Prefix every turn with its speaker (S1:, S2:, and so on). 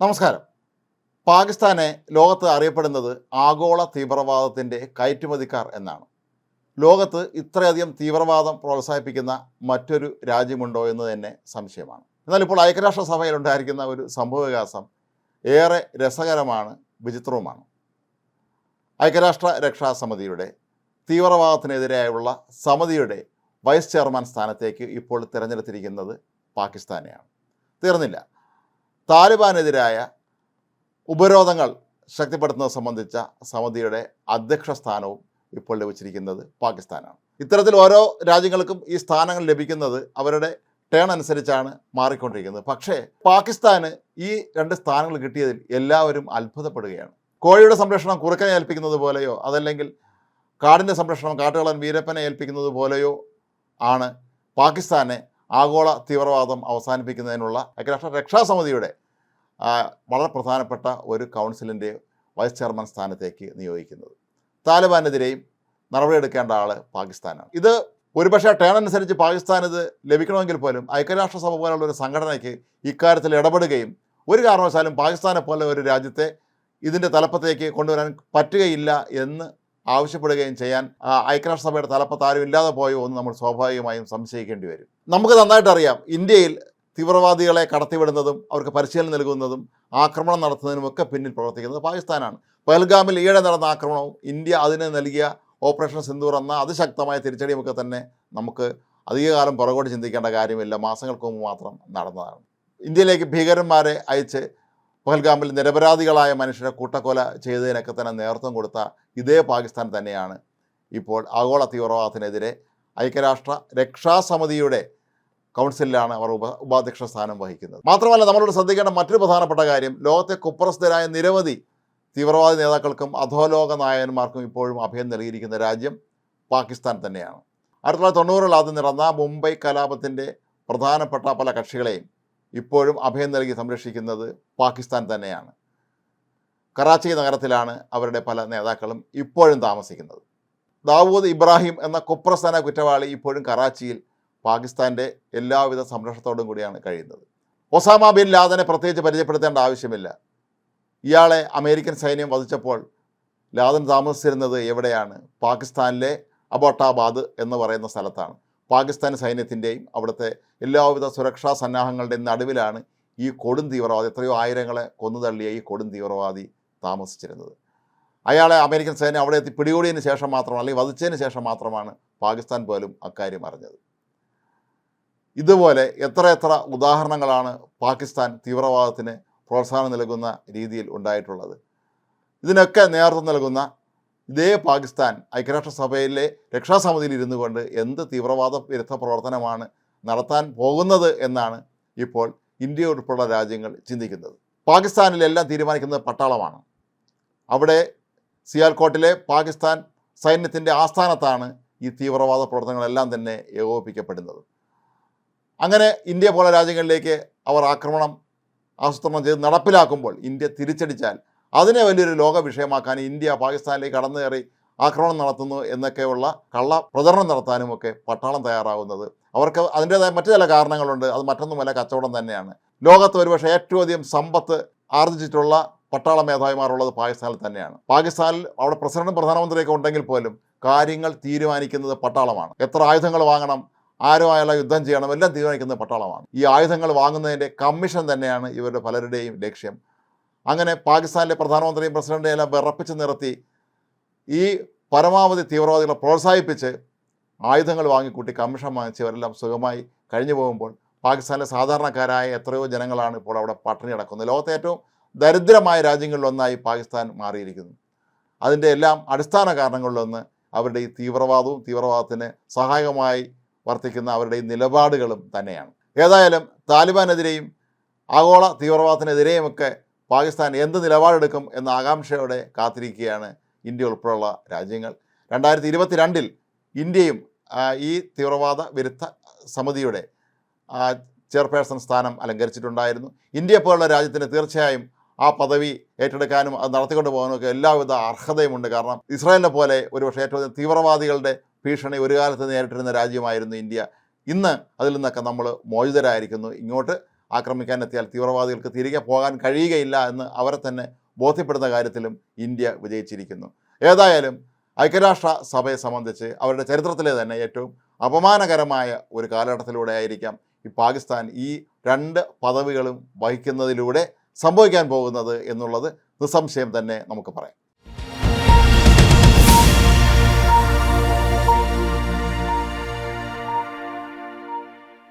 S1: നമസ്കാരം. പാകിസ്ഥാനെ ലോകത്ത് അറിയപ്പെടുന്നത് ആഗോള തീവ്രവാദത്തിന്റെ കയറ്റുമതിക്കാർ എന്നാണ്. ലോകത്ത് ഇത്രയധികം തീവ്രവാദം പ്രോത്സാഹിപ്പിക്കുന്ന മറ്റൊരു രാജ്യമുണ്ടോ എന്ന് തന്നെ സംശയമാണ്. എന്നാൽ ഇപ്പോൾ ഐക്യരാഷ്ട്രസഭയിൽ ഉണ്ടായിരിക്കുന്ന ഒരു സംഭവവികാസം ഏറെ രസകരമാണ് വിചിത്രവുമാണ്. ഐക്യരാഷ്ട്ര രക്ഷാ സമിതിയുടെ തീവ്രവാദത്തിനെതിരായുള്ള സമിതിയുടെ വൈസ് ചെയർമാൻ സ്ഥാനത്തേക്ക് ഇപ്പോൾ തിരഞ്ഞെടുത്തിരിക്കുന്നത് പാകിസ്ഥാനെയാണ്. തീർന്നില്ല. താലിബാനെതിരായ ഉപരോധങ്ങൾ ശക്തിപ്പെടുത്തുന്നത് സംബന്ധിച്ച സമിതിയുടെ അധ്യക്ഷ സ്ഥാനവും ഇപ്പോൾ ലഭിച്ചിരിക്കുന്നത് പാകിസ്ഥാനാണ്. ഇത്തരത്തിൽ ഓരോ രാജ്യങ്ങൾക്കും ഈ സ്ഥാനങ്ങൾ ലഭിക്കുന്നത് അവരുടെ ടേൺ അനുസരിച്ചാണ് മാറിക്കൊണ്ടിരിക്കുന്നത്. പക്ഷേ പാകിസ്ഥാന് ഈ രണ്ട് സ്ഥാനങ്ങൾ കിട്ടിയതിൽ എല്ലാവരും അത്ഭുതപ്പെടുകയാണ്. കോഴിയുടെ സംരക്ഷണം കുറുക്കനെ ഏൽപ്പിക്കുന്നത് പോലെയോ അതല്ലെങ്കിൽ കാടിന്റെ സംരക്ഷണം കാട്ടുകളൻ വീരപ്പനെ ഏൽപ്പിക്കുന്നത് പോലെയോ ആണ് പാകിസ്ഥാനെ ആഗോള തീവ്രവാദം അവസാനിപ്പിക്കുന്നതിനുള്ള ഐക്യരാഷ്ട്ര രക്ഷാസമിതിയുടെ വളരെ പ്രധാനപ്പെട്ട ഒരു കൗൺസിലിന്റെ വൈസ് ചെയർമാൻ സ്ഥാനത്തേക്ക് നിയോഗിക്കുന്നത്. താലിബാനെതിരെയും നടപടിയെടുക്കേണ്ട ആൾ പാകിസ്ഥാനാണ്. ഇത് ഒരുപക്ഷെ ടേൺ അനുസരിച്ച് പാകിസ്ഥാൻ ഇത് ലഭിക്കണമെങ്കിൽ പോലും ഐക്യരാഷ്ട്രസഭ പോലുള്ള ഒരു സംഘടനയ്ക്ക് ഇക്കാര്യത്തിൽ ഇടപെടുകയും ഒരു കാരണവശാലും പാകിസ്ഥാനെ പോലെ ഒരു രാജ്യത്തെ ഇതിന്റെ തലപ്പത്തേക്ക് കൊണ്ടുവരാൻ പറ്റുകയില്ല എന്ന് ആവശ്യപ്പെടുകയും ചെയ്യാൻ ഐക്യരാഷ്ട്രസഭയുടെ തലപ്പത്ത് ആരും ഇല്ലാതെ പോയോ എന്ന് നമ്മൾ സ്വാഭാവികമായും സംശയിക്കേണ്ടി വരും. നമുക്ക് നന്നായിട്ടറിയാം ഇന്ത്യയിൽ തീവ്രവാദികളെ കടത്തിവിടുന്നതും അവർക്ക് പരിശീലനം നൽകുന്നതും ആക്രമണം നടത്തുന്നതിനുമൊക്കെ പിന്നിൽ പ്രവർത്തിക്കുന്നത് പാകിസ്ഥാനാണ്. പഹൽഗാമിൽ ഈയിടെ നടന്ന ആക്രമണവും ഇന്ത്യ അതിന് നൽകിയ ഓപ്പറേഷൻ സിന്ദൂർ എന്ന അതിശക്തമായ തിരിച്ചടിയുമൊക്കെ തന്നെ നമുക്ക് അധികകാലം പുറകോട്ട് ചിന്തിക്കേണ്ട കാര്യമില്ല. മാസങ്ങൾക്ക് മുമ്പ് മാത്രം നടന്നതാണ്. ഇന്ത്യയിലേക്ക് ഭീകരന്മാരെ അയച്ച് പഹൽഗാമിൽ നിരപരാധികളായ മനുഷ്യരെ കൂട്ടക്കൊല ചെയ്തതിനൊക്കെ തന്നെ നേതൃത്വം കൊടുത്ത ഇതേ പാകിസ്ഥാൻ തന്നെയാണ് ഇപ്പോൾ ആഗോള തീവ്രവാദത്തിനെതിരെ ഐക്യരാഷ്ട്ര രക്ഷാസമിതിയുടെ കൗൺസിലിലാണ് അവർ ഉപ ഉപാധ്യക്ഷ സ്ഥാനം വഹിക്കുന്നത്. മാത്രമല്ല നമ്മളോട് ശ്രദ്ധിക്കേണ്ട മറ്റൊരു പ്രധാനപ്പെട്ട കാര്യം ലോകത്തെ കുപ്രസ്ഥരായ നിരവധി തീവ്രവാദി നേതാക്കൾക്കും അധോലോക നായകന്മാർക്കും ഇപ്പോഴും അഭയം നൽകിയിരിക്കുന്ന രാജ്യം പാകിസ്ഥാൻ തന്നെയാണ്. ആയിരത്തി തൊള്ളായിരത്തി തൊണ്ണൂറിൽ ആദ്യം നടന്ന മുംബൈ കലാപത്തിന്റെ പ്രധാനപ്പെട്ട പല കക്ഷികളെയും ഇപ്പോഴും അഭയം നൽകി സംരക്ഷിക്കുന്നത് പാകിസ്ഥാൻ തന്നെയാണ്. കറാച്ചി നഗരത്തിലാണ് അവരുടെ പല നേതാക്കളും ഇപ്പോഴും താമസിക്കുന്നത്. ദാവൂദ് ഇബ്രാഹിം എന്ന കുപ്രസ്ഥാന കുറ്റവാളി ഇപ്പോഴും കറാച്ചിയിൽ പാകിസ്ഥാന്റെ എല്ലാവിധ സംരക്ഷണത്തോടും കൂടിയാണ് കഴിയുന്നത്. ഒസാമ ബിൻ ലാദനെ പ്രത്യേകിച്ച് പരിചയപ്പെടുത്തേണ്ട ആവശ്യമില്ല. ഇയാളെ അമേരിക്കൻ സൈന്യം വധിച്ചപ്പോൾ ലാദൻ താമസിച്ചിരുന്നത് എവിടെയാണ്? പാകിസ്ഥാനിലെ അബോട്ടാബാദ് എന്ന് പറയുന്ന സ്ഥലത്താണ്. പാകിസ്ഥാൻ സൈന്യത്തിന്റെയും അവിടുത്തെ എല്ലാവിധ സുരക്ഷാ സന്നാഹങ്ങളുടെയും നടുവിലാണ് ഈ കൊടും തീവ്രവാദി എത്രയോ ആയിരങ്ങളെ കൊന്നുതള്ളിയ ഈ കൊടും തീവ്രവാദി താമസിച്ചിരുന്നത്. അയാളെ അമേരിക്കൻ സൈന്യം അവിടെ എത്തി പിടികൂടിയതിന് ശേഷം മാത്രമാണ് അല്ലെങ്കിൽ വധിച്ചതിന് ശേഷം മാത്രമാണ് പാകിസ്ഥാൻ പോലും അക്കാര്യം അറിഞ്ഞത്. ഇതുപോലെ എത്ര എത്ര ഉദാഹരണങ്ങളാണ് പാകിസ്ഥാൻ തീവ്രവാദത്തിന് പ്രോത്സാഹനം നൽകുന്ന രീതിയിൽ ഉണ്ടായിട്ടുള്ളത്. ഇതിനൊക്കെ നേതൃത്വം നൽകുന്ന ഇതേ പാകിസ്ഥാൻ ഐക്യരാഷ്ട്രസഭയിലെ രക്ഷാസമിതിയിൽ ഇരുന്നു കൊണ്ട് എന്ത് തീവ്രവാദ വിരുദ്ധ പ്രവർത്തനമാണ് നടത്താൻ പോകുന്നത് എന്നാണ് ഇപ്പോൾ ഇന്ത്യ ഉൾപ്പെടെയുള്ള രാജ്യങ്ങൾ ചിന്തിക്കുന്നത്. പാകിസ്ഥാനിലെല്ലാം തീരുമാനിക്കുന്നത് പട്ടാളമാണ്. അവിടെ സിയാൽകോട്ടിലെ പാകിസ്ഥാൻ സൈന്യത്തിന്റെ ആസ്ഥാനത്താണ് ഈ തീവ്രവാദ പ്രവർത്തനങ്ങളെല്ലാം തന്നെ ഏകോപിപ്പിക്കപ്പെടുന്നത്. അങ്ങനെ ഇന്ത്യ പോലെ രാജ്യങ്ങളിലേക്ക് അവർ ആക്രമണം ആസൂത്രണം ചെയ്ത് നടപ്പിലാക്കുമ്പോൾ ഇന്ത്യ തിരിച്ചടിച്ചാൽ അതിനെ വലിയൊരു ലോക വിഷയമാക്കാൻ ഇന്ത്യ പാകിസ്ഥാനിലേക്ക് കടന്നു കയറി ആക്രമണം നടത്തുന്നു എന്നൊക്കെയുള്ള കള്ള പ്രചരണം നടത്താനുമൊക്കെ പട്ടാളം തയ്യാറാവുന്നത്. അവർക്ക് അതിന്റേതായ മറ്റു ചില കാരണങ്ങളുണ്ട്. അത് മറ്റൊന്നുമല്ല കച്ചവടം തന്നെയാണ്. ലോകത്ത് ഒരുപക്ഷെ ഏറ്റവും അധികം സമ്പത്ത് ആർജിച്ചിട്ടുള്ള പട്ടാള മേധാവിമാരുള്ളത് പാകിസ്ഥാനിൽ തന്നെയാണ്. പാകിസ്ഥാനിൽ അവിടെ പ്രസിഡന്റും പ്രധാനമന്ത്രിയൊക്കെ ഉണ്ടെങ്കിൽ പോലും കാര്യങ്ങൾ തീരുമാനിക്കുന്നത് പട്ടാളമാണ്. എത്ര ആയുധങ്ങൾ വാങ്ങണം ആരുമായുള്ള യുദ്ധം ചെയ്യണം എല്ലാം തീരുമാനിക്കുന്നത് പട്ടാളമാണ്. ഈ ആയുധങ്ങൾ വാങ്ങുന്നതിന്റെ കമ്മീഷൻ തന്നെയാണ് ഇവരുടെ പലരുടെയും ലക്ഷ്യം. അങ്ങനെ പാകിസ്ഥാനിലെ പ്രധാനമന്ത്രിയും പ്രസിഡന്റിനെയും എല്ലാം വിറപ്പിച്ച് നിർത്തി ഈ പരമാവധി തീവ്രവാദികളെ പ്രോത്സാഹിപ്പിച്ച് ആയുധങ്ങൾ വാങ്ങിക്കൂട്ടി കമ്മീഷൻ വാങ്ങിച്ചവരെല്ലാം സുഖമായി കഴിഞ്ഞു പോകുമ്പോൾ പാകിസ്ഥാനിലെ സാധാരണക്കാരായ എത്രയോ ജനങ്ങളാണ് ഇപ്പോൾ അവിടെ പട്ടിണി കിടക്കുന്നത്. ലോകത്തെ ഏറ്റവും ദരിദ്രമായ രാജ്യങ്ങളിലൊന്നായി പാകിസ്ഥാൻ മാറിയിരിക്കുന്നു. അതിന്റെ എല്ലാം അടിസ്ഥാന കാരണങ്ങളിലൊന്ന് അവരുടെ ഈ തീവ്രവാദവും തീവ്രവാദത്തിന് സഹായകമായി വർത്തിക്കുന്ന അവരുടെ നിലപാടുകളും തന്നെയാണ്. ഏതായാലും താലിബാനെതിരെയും ആഗോള തീവ്രവാദത്തിനെതിരെയുമൊക്കെ പാകിസ്ഥാൻ എന്ത് നിലപാടെടുക്കും എന്ന ആകാംക്ഷയോടെ കാത്തിരിക്കുകയാണ് ഇന്ത്യ ഉൾപ്പെടെയുള്ള രാജ്യങ്ങൾ. രണ്ടായിരത്തി ഇരുപത്തിരണ്ടിൽ ഇന്ത്യയും ഈ തീവ്രവാദ വിരുദ്ധ സമിതിയുടെ ചെയർപേഴ്സൺ സ്ഥാനം അലങ്കരിച്ചിട്ടുണ്ടായിരുന്നു. ഇന്ത്യ പോലുള്ള രാജ്യത്തിന് തീർച്ചയായും ആ പദവി ഏറ്റെടുക്കാനും അത് നടത്തിക്കൊണ്ട് പോകാനുമൊക്കെ എല്ലാവിധ അർഹതയുമുണ്ട്. കാരണം ഇസ്രായേലിനെ പോലെ ഒരുപക്ഷെ ഏറ്റവും തീവ്രവാദികളുടെ ഭീഷണി ഒരു കാലത്ത് നേരിട്ടിരുന്ന രാജ്യമായിരുന്നു ഇന്ത്യ. ഇന്ന് അതിൽ നിന്നൊക്കെ നമ്മൾ മോചിതരായിരിക്കുന്നു. ഇങ്ങോട്ട് ആക്രമിക്കാൻ എത്തിയാൽ തീവ്രവാദികൾക്ക് തിരികെ പോകാൻ കഴിയുകയില്ല എന്ന് അവരെ തന്നെ ബോധ്യപ്പെടുന്ന കാര്യത്തിലും ഇന്ത്യ വിജയിച്ചിരിക്കുന്നു. ഏതായാലും ഐക്യരാഷ്ട്ര സഭയെ സംബന്ധിച്ച് അവരുടെ ചരിത്രത്തിലെ തന്നെ ഏറ്റവും അപമാനകരമായ ഒരു കാലഘട്ടത്തിലൂടെ ആയിരിക്കാം ഈ പാകിസ്ഥാൻ ഈ രണ്ട് പദവികളും വഹിക്കുന്നതിലൂടെ സംഭവിക്കാൻ പോകുന്നത് എന്നുള്ളത് നിസ്സംശയം തന്നെ നമുക്ക് പറയാം.